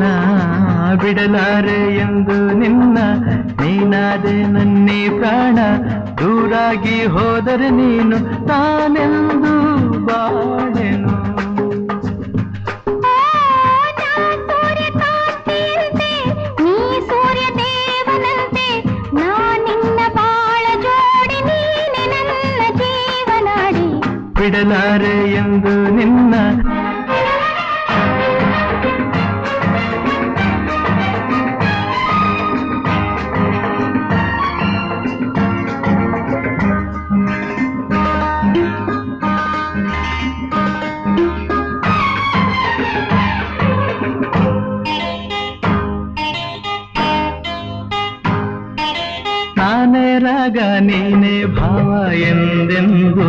ನಾ ಬಿಡಲಾರೆ ಎಂದು ನಿನ್ನ ನೀನಾದೆ ನನ್ನೇ ಪ್ರಾಣ. ದೂರಾಗಿ ಹೋದರೆ ನೀನು ತಾನೆಂದು ಬಾಳೆನು. ನೀ ಸೂರ್ಯ ದೇವನಂತೆ. ನಾ ನಿನ್ನ ಬಾಳ ಜೋಡಿ ನೀನೆ ನನ್ನ ಜೀವನಾಡಿ. ಬಿಡಲಾರೆ ಎಂದು ನಿನ್ನ ನಾನೇ ರಾಗ ನೀನೇ ಭಾವ ಎಂದೆಂದು?